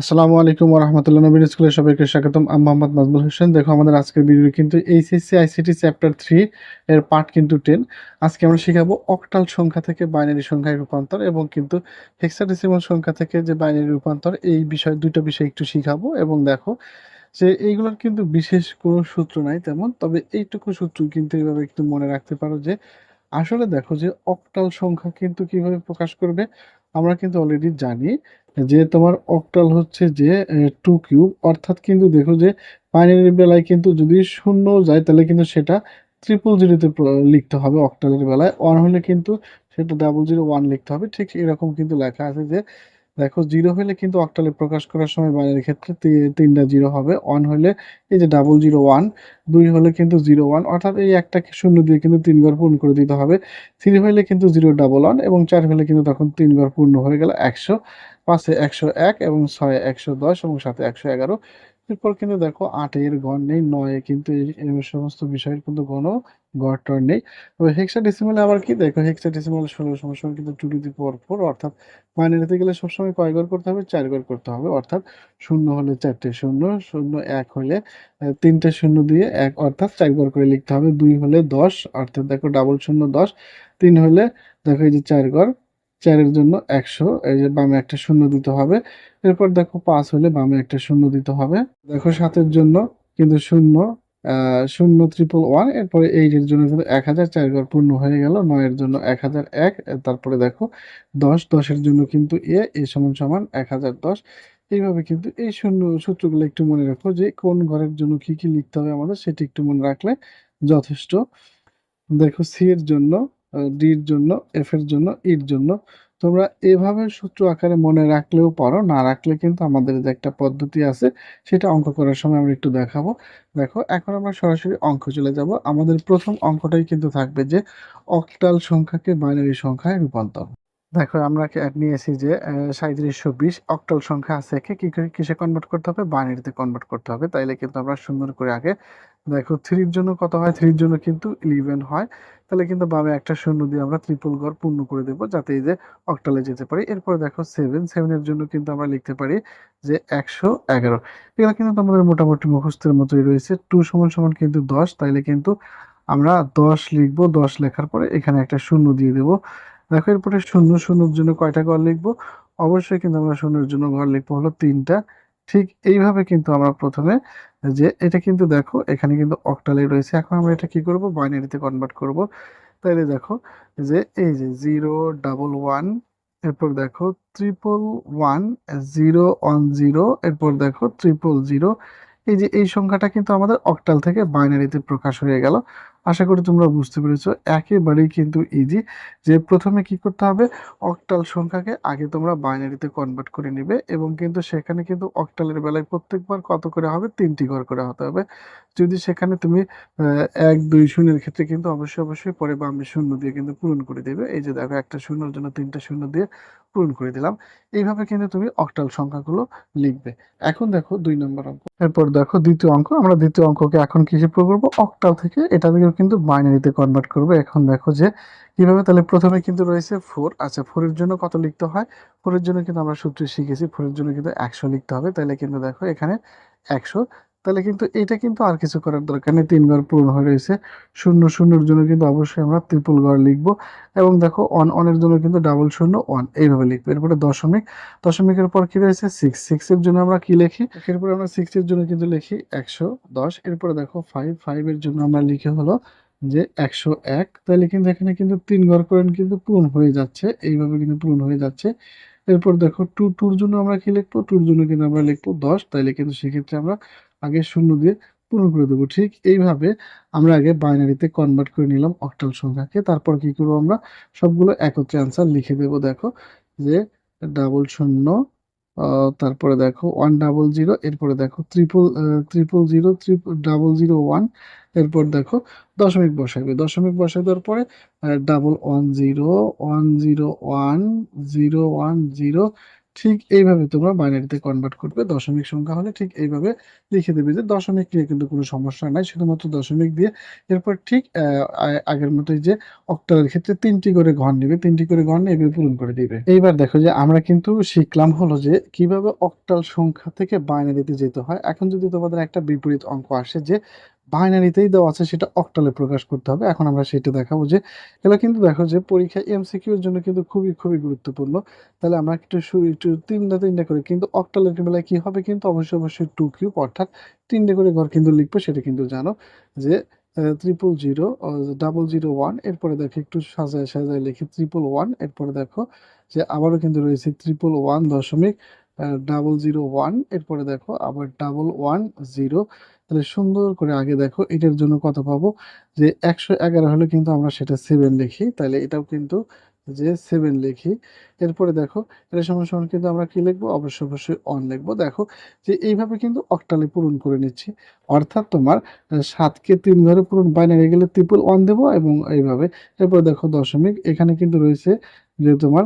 আসসালামু আলাইকুম রহমতুল্লাহ নবীন স্কুলের সবাইকে স্বাগতম। আমি মোহাম্মদ নাজমুল হোসেন। দেখো, আমাদের আজকের ভিডিও কিন্তু এইচএসসি আইসিটি চ্যাপ্টার থ্রি এর পার্ট কিন্তু টেন আজকে আমরা শিখাবো অক্টাল সংখ্যা থেকে বাইনারি সংখ্যায় রূপান্তর এবং কিন্তু হেক্সাডেসিমাল সংখ্যা থেকে যে বাইনারি রূপান্তর, এই বিষয় দুটো বিষয় একটু শিখাবো। এবং দেখো যে এইগুলোর কিন্তু বিশেষ কোনো সূত্র নাই তেমন, তবে এইটুকু সূত্র কিন্তু এইভাবে একটু মনে রাখতে পারো যে আসলে দেখো যে অক্টাল সংখ্যা কিন্তু কীভাবে প্রকাশ করবে, আমরা কিন্তু অলরেডি জানি। যে তোমার অক্টাল হচ্ছে যে টু কিউব অর্থাৎ কিন্তু দেখো যে বাইনারির বেলায় কিন্তু যদি শূন্য যায়, তাহলে কিন্তু সেটা ট্রিপল জিরোতে লিখতে হবে অক্টালের বেলায়। ওয়ান হলে কিন্তু সেটা ডাবল জিরো ওয়ান লিখতে হবে। ঠিক এরকম কিন্তু লেখা আছে যে দেখো জিরো হলে কিন্তু অক্টালে প্রকাশ করার সময় বাইরের ক্ষেত্রে তিনটা জিরো হবে। ওয়ান হলে এই যে ডাবল জিরো ওয়ান দুই হলে কিন্তু জিরো ওয়ান অর্থাৎ এই একটাকে শূন্য দিয়ে কিন্তু তিনবার পূর্ণ করে দিতে হবে। থ্রি হলে কিন্তু জিরো ডাবল ওয়ান এবং চার হলে কিন্তু তখন তিনবার পূর্ণ হয়ে গেল একশো। পাঁচে একশো এক এবং ছয় একশো দশ এবং সাথে একশো এগারো। এরপর কিন্তু দেখো আটের গড় নেই, নয়ে কিন্তু এই সমস্ত বিষয়ের কিন্তু কোনো গড় টর নেই। তবে হেক্সা ডেসিমালে আবার কি দেখো হেক্সা ডেসিমাল ষোলো সময় কিন্তু টু টু দি ফোর অর্থাৎ বাইনারিতে গেলে সবসময় কয় ঘর করতে হবে? চার ঘর করতে হবে, অর্থাৎ শূন্য হলে চারটে শূন্য শূন্য এক হলে তিনটে শূন্য দিয়ে এক, অর্থাৎ চার ঘর করে লিখতে হবে। দুই হলে দশ, অর্থাৎ দেখো ডাবল শূন্য দশ, তিন হলে দেখো এই যে চার ঘর চারের জন্য একশো, এই যে বামে একটা শূন্য দিতে হবে। এরপর দেখো পাঁচ হলে বামে একটা শূন্য দিতে হবে। দেখো সাতের জন্য কিন্তু শূন্য শূন্য ত্রিপল ওয়ান এরপরে এইটের জন্য কিন্তু এক হাজার, চার ঘর পূর্ণ হয়ে গেল, নয়ের জন্য এক হাজার এক, তারপরে দেখো দশ, দশের জন্য কিন্তু এ এ সমান সমান এক হাজার দশ। এইভাবে কিন্তু এই শূন্য সূত্রগুলো একটু মনে রাখো যে কোন ঘরের জন্য কি কি লিখতে হবে আমাদের সেটি একটু মনে রাখলে যথেষ্ট। দেখো সি এর জন্য ডি এর জন্য এফ এর জন্য ইর জন্য। তোমরা এভাবে সূত্র আকারে মনে রাখলেও পারো, না রাখলে কিন্তু আমাদের যে একটা পদ্ধতি আছে, সেটা অঙ্ক করার সময় আমরা একটু দেখাবো। দেখো, এখন আমরা সরাসরি অঙ্ক চলে যাব। আমাদের প্রথম অঙ্কটাই কিন্তু থাকবে যে অক্টাল সংখ্যাকে বাইনারি সংখ্যায় রূপান্তর। দেখো, আমরা নিয়েছি যে সাঁত্রিশশো বিশ অক্টাল সংখ্যা আছে কি করে, কিসে কনভার্ট করতে হবে? বাইনারিতে কনভার্ট করতে হবে। তাইলে কিন্তু আমরা সুন্দর করে আগে দেখো থ্রির জন্য কত হয়? থ্রির জন্য কিন্তু ইলেভেন হয়। তাহলে কিন্তু বামে একটা শূন্য দিয়ে আমরা ট্রিপল ঘর পূর্ণ করে দেবো, যাতে এই যে অক্টালে যেতে পারি। এরপর দেখো সেভেন সেভেনের জন্য কিন্তু আমরা লিখতে পারি যে একশো এগারো। এগুলো কিন্তু আমাদের মোটামুটি মুখস্থের মতোই রয়েছে। টু সমান সমান কিন্তু দশ, তাইলে কিন্তু আমরা দশ লিখব, দশ লেখার পরে এখানে একটা শূন্য দিয়ে দেবো। দেখো এরপরে শূন্য, শূন্যর জন্য কয়টা ঘর লিখব? অবশ্যই কিন্তু আমরা শূন্যের জন্য ঘর লিখব হলো তিনটা। ঠিক এইভাবে কিন্তু আমরা প্রথমে যে এটা কিন্তু দেখো, এখানে কিন্তু অক্টালে রয়েছে। এখন আমরা এটা কি করব? বাইনারিতে কনভার্ট করব। তাহলে দেখো যে এই যে জিরো ডাবল ওয়ান এরপর দেখো triple one zero one zero এরপর দেখো ট্রিপল জিরো এই যে এই সংখ্যাটা কিন্তু আমাদের অক্টাল থেকে বাইনারিতে প্রকাশ হয়ে গেল। আশা করি তোমরা বুঝতে পেরেছ। একেবারেই কিন্তু ইজি যে প্রথমে কি করতে হবে অক্টাল সংখ্যাকে আগে তোমরা বাইনারিতে কনভার্ট করে নিবে এবং কিন্তু সেখানে কিন্তু অক্টালের বেলায় প্রত্যেকবার কত করে হবে? তিনটি ঘর করে হতে হবে। যদি সেখানে তুমি এক, দুই, শূন্যের ক্ষেত্রে কিন্তু অবশ্যই অবশ্যই পরে বামে শূন্য দিয়ে কিন্তু পূরণ করে দেবে। এই যে দেখো, একটা শূন্যর জন্য তিনটা শূন্য দিয়ে পূরণ করে দিলাম। এইভাবে কিন্তু তুমি অক্টাল সংখ্যাগুলো লিখবে। এখন দেখো দুই নম্বর অঙ্ক। এরপর দেখো দ্বিতীয় অঙ্ক। আমরা দ্বিতীয় অঙ্ককে এখন কিসে করব? অক্টাল থেকে। এটা থেকেও কিন্তু বাইনারিতে কনভার্ট করবে। এখন দেখো যে কীভাবে? তাহলে প্রথমে কিন্তু রয়েছে ফোর আচ্ছা ফোরের জন্য কত লিখতে হয়? ফোরের জন্য কিন্তু আমরা সূত্রে শিখেছি। ফোরের জন্য কিন্তু একশো লিখতে হবে। তাহলে কিন্তু দেখো এখানে একশো। তাহলে কিন্তু এটা কিন্তু আর কিছু করার দরকার নেই। তিন ঘর পূরণ হয়ে রয়েছে শূন্য শূন্যর জন্য কিন্তু অবশ্যই আমরা ত্রিপুল ঘর লিখব। এবং দেখো অন অনের জন্য কিন্তু ডাবল শূন্য ওয়ান এইভাবে লিখব। এরপরে দশমিক। দশমিকের পর কি রয়েছে? সিক্স সিক্সের জন্য আমরা কি লিখি? এরপরে আমরা সিক্সের জন্য কিন্তু লিখি একশো দশ। এরপরে দেখো ফাইভ ফাইভের জন্য আমরা লিখে হলো যে একশো এক। তাহলে কিন্তু এখানে কিন্তু তিন ঘর করেন কিন্তু পূরণ হয়ে যাচ্ছে। এইভাবে কিন্তু পূরণ হয়ে যাচ্ছে। এরপর দেখো টু টুর জন্য আমরা কি লিখব? টুর জন্য কিন্তু আমরা লিখব দশ। তাইলে কিন্তু সেক্ষেত্রে আমরা আগে শূন্য দিয়ে পূরণ করে দেবো। ঠিক এইভাবে আমরা আগে বাইনারিতে কনভার্ট করে নিলাম অক্টাল সংখ্যাকে। তারপর কি করব আমরা? সবগুলো একত্রে আনসার লিখে দেবো। দেখো যে ডাবল শূন্য তারপরে দেখো ওয়ান ডাবল জিরো এরপরে দেখো triple triple zero triple double zero one এরপর দেখো দশমিক বসাবে। দশমিক বসাই দেওয়ার পরে double one zero one zero one zero one zero ঠিক এইভাবে তোমরা বাইনারিতে কনভার্ট করবে, দশমিক সংখ্যা হলে ঠিক এইভাবে লিখে দেবে যে দশমিক নিয়ে কিন্তু কোনো সমস্যা নাই, শুধুমাত্র দশমিক দিয়ে। এরপর ঠিক আগের মতোই যে অক্টালের ক্ষেত্রে তিনটি করে ঘর নেবে, তিনটি করে ঘর নিয়ে পূরণ করে দিবে। এইবার দেখো যে আমরা কিন্তু শিখলাম হলো যে কীভাবে অক্টাল সংখ্যা থেকে বাইনারিতে যেতে হয়। এখন যদি তোমাদের একটা বিপরীত অঙ্ক আসে যে বাইনারিতেই দেওয়া আছে, সেটা অক্টালে প্রকাশ করতে হবে। এখন আমরা সেটা দেখাবো যে এগুলো কিন্তু দেখো যে পরীক্ষা এমসিকিউ এর জন্য কিন্তু খুবই খুবই গুরুত্বপূর্ণ। তাহলে আমরা একটু শুরু, একটু তিনটা তিনটা করে, কিন্তু অক্টালের বেলায় কি হবে কিন্তু? অবশ্যই অবশ্যই টু কিউব অর্থাৎ তিনটে করে ঘর কিন্তু লিখব, সেটা কিন্তু জানো যে triple zero double zero one এরপরে দেখো একটু সাজায় সাজায় লিখি ত্রিপল ওয়ান এরপরে দেখো যে, আবারও কিন্তু রয়েছে ত্রিপল ওয়ান দশমিক ডাবল জিরো ওয়ান এরপরে দেখো আবার ডাবল ওয়ান জিরো তাহলে সুন্দর করে আগে দেখো এটার জন্য কত পাবো? যে একশো এগারো হলে কিন্তু আমরা সেটা সেভেন লিখি, তাহলে এটাও কিন্তু যে সেভেন লিখি। এরপরে দেখো, এটা সমান সমান কিন্তু আমরা কি লিখব? অবশ্যই অবশ্যই অন লিখব। দেখো যে এইভাবে কিন্তু অক্টালে পূরণ করে নিচ্ছি। অর্থাৎ তোমার সাতকে তিন ঘরে পূরণ বাইনারি গেলে ট্রিপল ওয়ান দেবো এবং এইভাবে। এরপর দেখো দশমিক, এখানে কিন্তু রয়েছে যে তোমার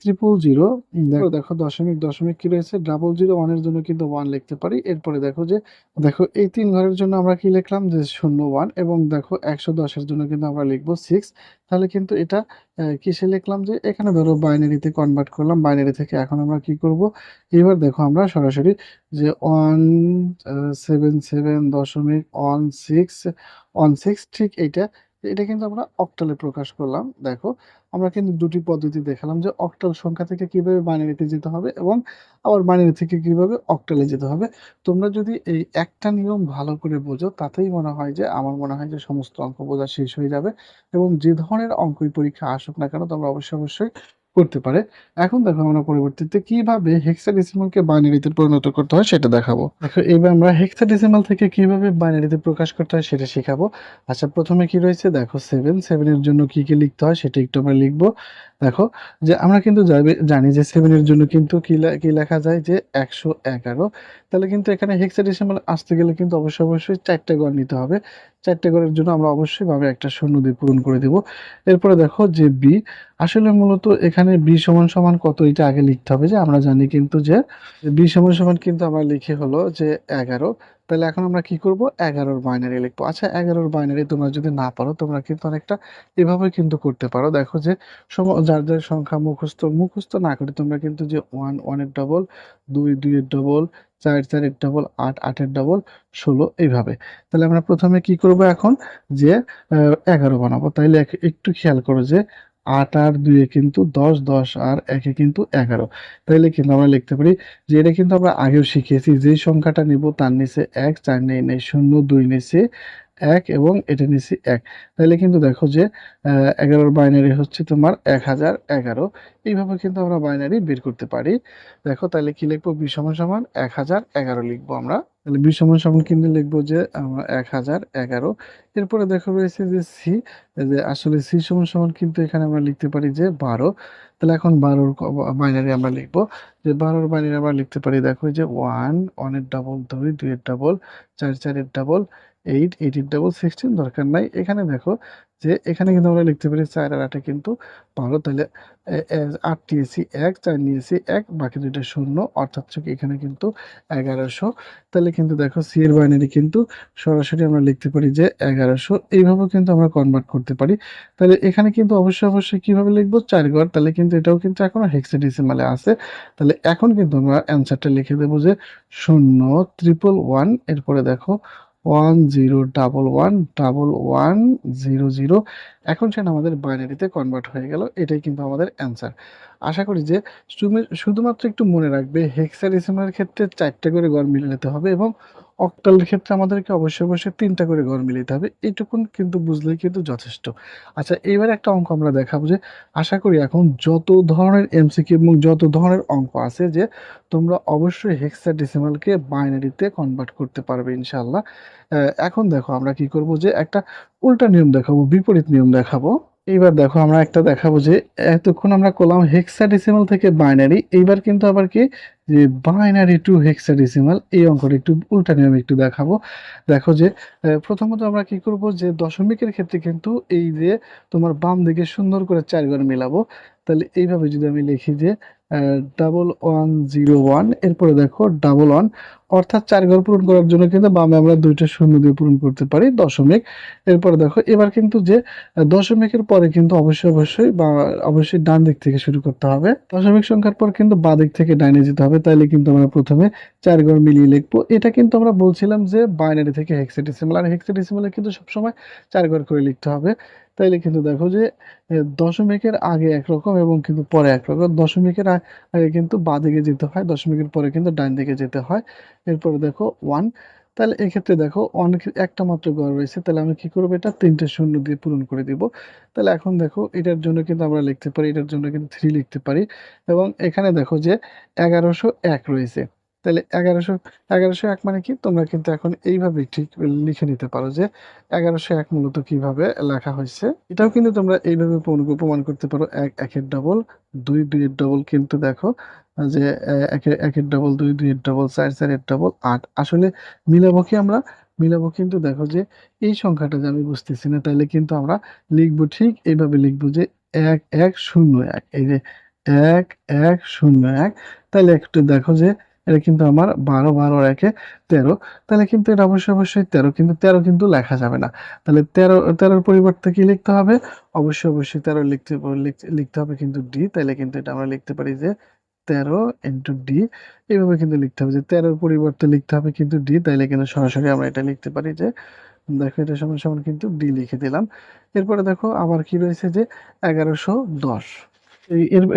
ট্রিপল জিরো দেখো দেখো দশমিক দশমিক কি রয়েছে? ডাবল জিরো ওয়ানের জন্য কিন্তু ওয়ান লিখতে পারি। এরপরে দেখো যে দেখো এই তিন ঘরের জন্য আমরা কি লিখলাম? যে শূন্য ওয়ান এবং দেখো একশো দশের জন্য কিন্তু আমরা লিখব সিক্স তাহলে কিন্তু এটা কিসে লিখলাম যে এখানে ধরো বাইনারিতে কনভার্ট করলাম। বাইনারি থেকে এখন আমরা কি করব? এবার দেখো আমরা সরাসরি যে ওয়ান সেভেন সেভেন দশমিক ওয়ান সিক্স ওয়ান সিক্স ঠিক এইটা এটা কিন্তু আমরা অক্টালে প্রকাশ করলাম। দেখো, আমরা কিন্তু দুটি পদ্ধতি দেখালাম যে অক্টাল সংখ্যা থেকে কীভাবে বাইনারিতে যেতে হবে এবং আবার বাইনারি থেকে কীভাবে অক্টালে যেতে হবে। তোমরা যদি এই একটা নিয়ম ভালো করে বোঝো, তাতেই মনে হয় যে, আমার মনে হয় যে সমস্ত অঙ্ক বোঝা শেষ হয়ে যাবে এবং যে ধরনের অঙ্কই পরীক্ষা আসুক না কেন, তোমরা অবশ্যই অবশ্যই করতে পারে। এখন দেখো আমরা পরবর্তীতে কীভাবে হেক্সাডেসিমালকে বাইনারিতে পরিণত করতে হয় সেটা দেখাবো। দেখো, এবার আমরা হেক্সাডেসিমাল থেকে কীভাবে বাইনারিতে প্রকাশ করতে হয় সেটা শেখাবো। আচ্ছা প্রথমে কি রয়েছে? দেখো সেভেন সেভেনের জন্য কি কি লিখতে হয় সেটা একটু আমরা লিখব। দেখো, যে আমরা কিন্তু জানি যে সেভেনের জন্য কিন্তু কি লেখা যায়? যে একশো এগারো। তাহলে কিন্তু এখানে হেক্সাডেসিমাল আসতে গেলে কিন্তু অবশ্যই অবশ্যই চারটে গড় নিতে হবে। চারটে গড়ের জন্য আমরা অবশ্যই ভাবে একটা শূন্য দিয়ে পূরণ করে দিব। এরপরে দেখো যে বি আসলে মূলত এখানে বি সমান সমান কত এটা আগে লিখতে হবে যে আমরা জানি কিন্তু যে বি সমান সমান কিন্তু আমরা লিখে হলো যে এগারো। তাহলে এখন আমরা কি করব? এগারোর বাইনারি লিখব। আচ্ছা এগারোর বাইনারি তোমরা যদি না পারো, তোমরা কিন্তু অনেকটা এভাবে কিন্তু করতে পারো। দেখো যে যার যার সংখ্যা মুখস্থ মুখস্থ না করে তোমরা কিন্তু যে ওয়ান ওয়ানের ডবল দুই, দুইয়ের ডবল চার চারের ডবল আট আটের ডবল ষোলো এইভাবে। তাহলে আমরা প্রথমে কি করব এখন? যে এগারো বানাবো। তাইলে একটু খেয়াল করো যে, আট আর দুয়ে কিন্তু দশ দশ আর একে কিন্তু এগারো। তাইলে কিন্তু আমরা লিখতে পারি যে, এটা কিন্তু আমরা আগেও শিখেছি যে সংখ্যাটা নিব তার নিচে এক, চার নেই নেই শূন্য, দুই নিচে এক এবং এটা নিচে এক। তাহলে কিন্তু দেখো যে এগারোর বাইনারি হচ্ছে তোমার এক হাজার এগারো। এইভাবে কিন্তু আমরা বাইনারি বের করতে পারি। দেখো তাহলে কি লিখব? বি সমান সমান এক হাজার এগারো লিখব আমরা। তাহলে বি সমান সমান কিন্তু লিখব যে এক হাজার এগারো। এরপরে দেখো রয়েছে যে সি যে আসলে সি সমান সমান কিন্তু এখানে আমরা লিখতে পারি যে বারো। তাহলে এখন বারোর বাইনারি আমরা লিখব। যে বারোর বাইনারি আমরা লিখতে পারি, দেখো যে ওয়ান, ওয়ানের ডাবল দুই, দুইয়ের ডাবল চার, চারের ডাবল এইট এইটের ডাবল সিক্সটিন দরকার নাই। এখানে দেখো যে এখানে কিন্তু আমরা লিখতে পারি চার আর আটে কিন্তু বারো, তাহলে আট নিয়েছি এক, চার নিয়েছি এক, বাকি দুইটা শূন্য, অর্থাৎ এখানে কিন্তু এগারোশো। তাহলে কিন্তু দেখো সি এর বাইনারি কিন্তু সরাসরি আমরা লিখতে পারি যে এগারোশো। এইভাবেও কিন্তু আমরা কনভার্ট করতে পারি। তাহলে এখানে কিন্তু অবশ্যই অবশ্যই কীভাবে লিখব? চার ঘর। তাহলে কিন্তু এটাও কিন্তু এখনও হেক্সাডেসিমালে আছে। তাহলে এখন কিন্তু আমরা অ্যান্সারটা লিখে দেবো যে শূন্য ট্রিপল ওয়ান এরপরে দেখো one zero double one double one zero zero এখন সেটা আমাদের বাইনারিতে কনভার্ট হয়ে গেল, এটাই কিন্তু আমাদের অ্যান্সার আশা করি যে শুধুমাত্র একটু মনে রাখবে হেক্সাডেসিমালের ক্ষেত্রে চারটে করে গড় মিলে নিতে হবে এবং অক্টালের ক্ষেত্রে আমাদেরকে অবশ্যই অবশ্যই তিনটা করে গড় মিলিয়ে হবে। এইটুকুন কিন্তু বুঝলেই কিন্তু যথেষ্ট। আচ্ছা এইবার একটা অঙ্ক আমরা দেখাবো যে, আশা করি এখন যত ধরনের এমসিকিউ এবং যত ধরনের অঙ্ক আছে যে, তোমরা অবশ্যই হেক্সাডেসিমালকে বাইনারিতে কনভার্ট করতে পারবে ইনশাল্লাহ এখন দেখো আমরা কি করব যে, একটা উল্টা নিয়ম দেখাবো, বিপরীত নিয়ম দেখাবো। এইবার দেখো আমরা একটা দেখাবো যে এতক্ষণ আমরা করলাম হেক্সাডেসিমাল থেকে বাইনারি এইবার কিন্তু আবার কি? যে বাইনারি টু হেক্সাডেসিমাল এই অঙ্কটা একটু উল্টা নিয়ম একটু দেখাবো। দেখো যে প্রথমত আমরা কি করব যে দশমিকের ক্ষেত্রে কিন্তু এই যে তোমার বাম দিকে সুন্দর করে চার ঘর মেলাবো। তাহলে এইভাবে যদি আমি লিখি যে ডাবল ওয়ান জিরো ওয়ান এরপরে দেখো ডাবল ওয়ান অর্থাৎ চার ঘর পূরণ করার জন্য কিন্তু বামে আমরা দুইটা শূন্য দিয়ে পূরণ করতে পারি দশমিক। এরপরে দেখো, এবার কিন্তু যে দশমিকের পরে কিন্তু অবশ্যই অবশ্যই বা অবশ্যই ডান দিক থেকে শুরু করতে হবে। দশমিক সংখ্যার পর কিন্তু বা দিক থেকে ডাইনে যেতে হবে। তাইলে কিন্তু আমরা প্রথমে চার ঘর মিলিয়ে লিখব। এটা কিন্তু আমরা বলছিলাম যে, বাইনারি থেকে হেক্সাডেসিমাল আর হেক্সাডেসিমালে কিন্তু সবসময় চার ঘর করে লিখতে হবে। তাইলে কিন্তু দেখো যে দশমিকের আগে একরকম এবং কিন্তু পরে একরকম। দশমিকের আগে কিন্তু বাঁ দিকে যেতে হয়, দশমিকের পরে কিন্তু ডান দিকে যেতে হয়। এরপরে দেখো ওয়ান তাহলে এক্ষেত্রে দেখো অনেক একটা মাত্র ঘর রয়েছে, তাহলে আমি কি করব? এটা তিনটে শূন্য দিয়ে পূরণ করে দিব। তাহলে এখন দেখো এটার জন্য কিন্তু আমরা লিখতে পারি, এটার জন্য কিন্তু থ্রি লিখতে পারি। এবং এখানে দেখো যে এগারোশো এক রয়েছে। তাহলে এগারোশো এগারোশো এক মানে কি? তোমরা কিন্তু এখন এইভাবে ঠিক লিখে নিতে পারো যে এগারোশো এক মূলত কীভাবে লেখা হয়েছে। এটাও কিন্তু তোমরা এইভাবে প্রমাণ করতে পারো, এক, একের ডবল দুই, দুইয়ের ডবল কিন্তু দেখো যে একের ডবল দুই দুইয়ের ডবল চার চারের ডবল আট। আসলে মিলাবো কি আমরা? মিলাবো কিন্তু দেখো যে, এই সংখ্যাটা যে আমি বুঝতেছি না, তাহলে কিন্তু আমরা লিখব ঠিক এইভাবে লিখব যে এক এক, শূন্য, এক। এই যে এক এক, শূন্য, এক। তাহলে একটু দেখো যে, এটা কিন্তু আমার বারো বারো একে তেরো। তাহলে কিন্তু এটা অবশ্যই অবশ্যই তেরো, কিন্তু তেরো কিন্তু লেখা যাবে না। তাহলে তেরো, তেরোর পরিবর্তে কি লিখতে হবে? অবশ্যই অবশ্যই তেরো লিখতে, লিখতে- লিখতে হবে কিন্তু ডি তাহলে কিন্তু এটা আমরা লিখতে পারি যে তেরো ইন্টু ডি এইভাবে কিন্তু লিখতে হবে যে তেরোর পরিবর্তে লিখতে হবে কিন্তু ডি তাইলে কিন্তু সরাসরি আমরা এটা লিখতে পারি যে, দেখো এটা সমান সমান কিন্তু ডি লিখে দিলাম। এরপরে দেখো আবার কি রয়েছে যে এগারোশো দশ।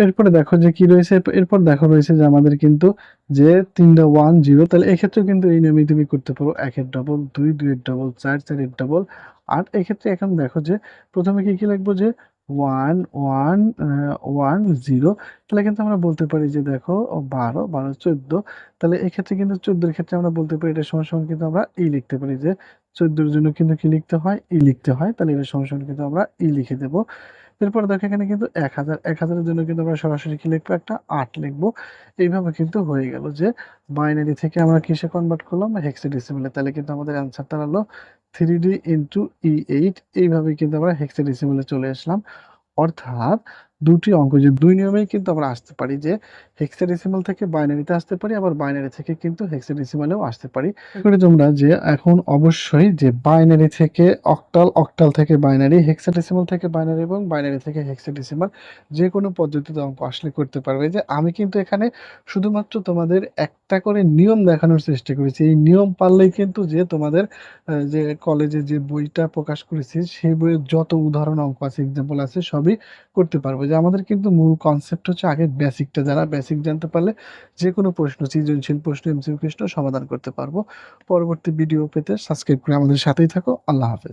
এরপরে দেখো যে কি রয়েছে, এরপর- দেখো রয়েছে যে আমাদের কিন্তু যে তিনটা ওয়ান জিরো তাহলে এক্ষেত্রেও কিন্তু এই নিয়মে তুমি করতে পারো একের ডবল দুই, দুইয়ের ডবল চার, চারের ডবল আট। এক্ষেত্রে এখন দেখো যে প্রথমে কি কি লিখব যে ওয়ান ওয়ান ওয়ান জিরো তাহলে কিন্তু আমরা বলতে পারি যে দেখো বারো বারো, চোদ্দ, তাহলে এক্ষেত্রে কিন্তু চোদ্দোর ক্ষেত্রে আমরা বলতে পারি এটা সমান কিন্তু আমরা ই লিখতে পারি যে চোদ্দোর জন্য কিন্তু কি লিখতে হয়? ই লিখতে হয়, তাহলে এটা সমান কিন্তু আমরা ই লিখে দেবো। এরপর দেখো এখানে কিন্তু এক হাজার, এক হাজারের জন্য কিন্তু আমরা সরাসরি কি লিখব? একটা আট লিখব। এইভাবে কিন্তু হয়ে গেল যে বাইনারি থেকে আমরা কিসে কনভার্ট করলাম? হেক্সাডেসিমালে তাহলে কিন্তু আমাদের অ্যান্সার দাঁড়াল three D into E eight এইভাবে কিন্তু আমরা হেক্সাডেসিমালে চলে আসলাম। অর্থাৎ দুটি অঙ্ক, যে দুই নিয়মেই কিন্তু আমরা আসতে পারি যে হেক্সাডেসিমাল থেকে বাইনারিতে আসতে পারি আবার বাইনারি থেকে কিন্তু হেক্সাডেসিমালেও আসতে পারি। করি তোমরা যে এখন অবশ্যই যে বাইনারি থেকে অক্টাল অক্টাল থেকে বাইনারি হেক্সাডেসিমাল থেকে বাইনারি এবং বাইনারি থেকে হেক্সাডেসিমাল যে কোনো পদ্ধতিতে অঙ্ক আসলে করতে পারবে। যে আমি কিন্তু এখানে শুধুমাত্র তোমাদের একটা করে নিয়ম দেখানোর চেষ্টা করেছি। এই নিয়ম পারলেই কিন্তু যে তোমাদের যে কলেজে যে বইটা প্রকাশ করেছি সেই বইয়ের যত উদাহরণ অঙ্ক আছে এক্সাম্পল আছে সবই করতে পারব। যে আমাদের কিন্তু মূল কনসেপ্ট হচ্ছে আগে বেসিকটা যারা বেসিক জানতে পারলে যে কোনো প্রশ্ন, সৃজনশীল প্রশ্ন এমসিউ প্রশ্ন সমাধান করতে পারব। পরবর্তী ভিডিও পেতে সাবস্ক্রাইব করে আমাদের সাথেই থাকো। আল্লাহ হাফেজ।